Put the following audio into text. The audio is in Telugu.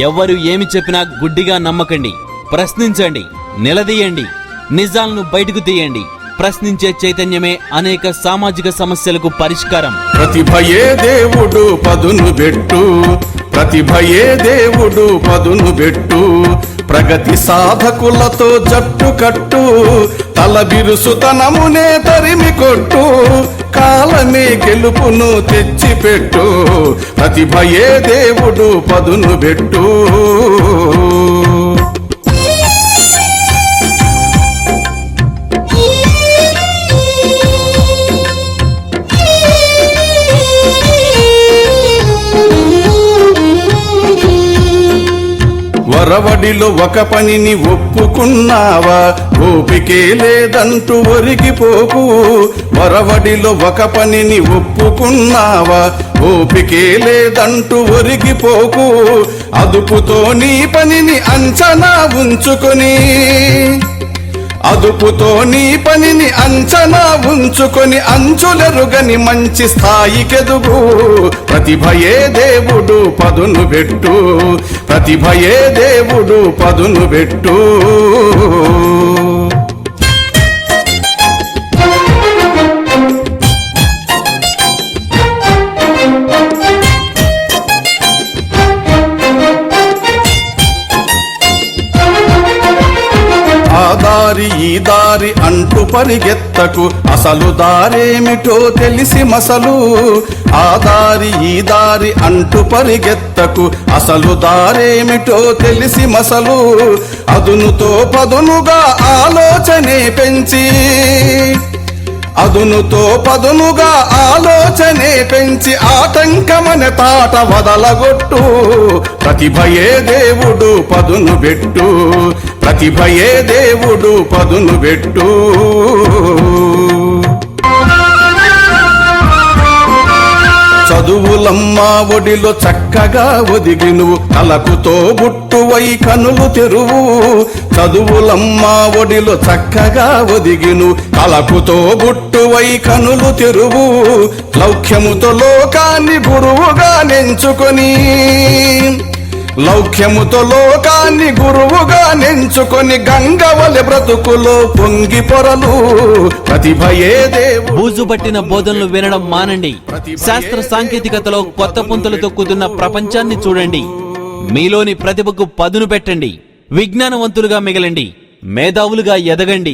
ఎవ్వరు ఏమి చెప్పినా గుడ్డిగా నమ్మకండి. ప్రశ్నించండి. నిలదీయండి. నిజాలను బయటకు తీయండి. ప్రశ్నించే చైతన్యమే అనేక సామాజిక సమస్యలకు పరిష్కారం. ప్రతిభయే దేవుడు పదును పెట్టు. ప్రతిభయే దేవుడు పదును పెట్టు. ప్రగతి సాధకులతో జట్టు కట్టు. తల బిరుసుతనమునే తరిమి కొట్టు. కాలమే గెలుపును తెచ్చిపెట్టు. ప్రతిభయే దేవుడు పదును పెట్టు. వరవడిలో ఒక పనిని ఒప్పుకున్నావా? ఓపికే లేదంటూ ఒరిగిపోకు. వరవడిలో ఒక పనిని ఒప్పుకున్నావా? ఓపికే లేదంటూ ఒరిగిపోకు. అదుపుతో నీ పనిని అంచనా ఉంచుకొని అదుపుతో నీ పనిని అంచనా ఉంచుకొని అంచులెరుగని మంచి స్థాయికెదుగు. ప్రతిభయే దేవుడు పదును పెట్టు. ప్రతిభయే దేవుడు పదును పెట్టు. దారి ఈ దారి అంటూ పరిగెత్తకు. అసలు దారేమిటో తెలిసి మసలు. ఆ దారి ఈ దారి అంటూ పరిగెత్తకు. అసలు దారేమిటో తెలిసి మసలు. అదునుతో పదునుగా ఆలోచనే పెంచి. అదునుతో పదునుగా ఆలోచనే పెంచి ఆటంకమన తాట వదలగొట్టు. ప్రతిభయే దేవుడు పదును పెట్టు. ప్రతిభయే దేవుడు పదును పెట్టు. చదువులమ్మా ఒడిలో చక్కగా ఒదిగి నువ్వు కలకుతో బుట్టువై కనులు తెరువు. చదువులమ్మా ఒడిలో చక్కగా ఒదిగి నువ్వు కలకుతో బుట్టువై కనులు తెరువు. లౌక్యముతో లోకాన్ని గురువుగా నెంచుకొని లౌక్యముతో లోకాన్ని గురువుగా నెంచుకొని గంగవలి బ్రతుకులో పొంగి పొరలు. ప్రతిభయే దేవు బూజు పట్టిన బోధనలు వినడం మానండి. శాస్త్ర సాంకేతికతలో కొత్త పుంతలు తొక్కుతున్న ప్రపంచాన్ని చూడండి. మీలోని ప్రతిభకు పదును పెట్టండి. విజ్ఞానవంతులుగా మిగలండి. మేధావులుగా ఎదగండి.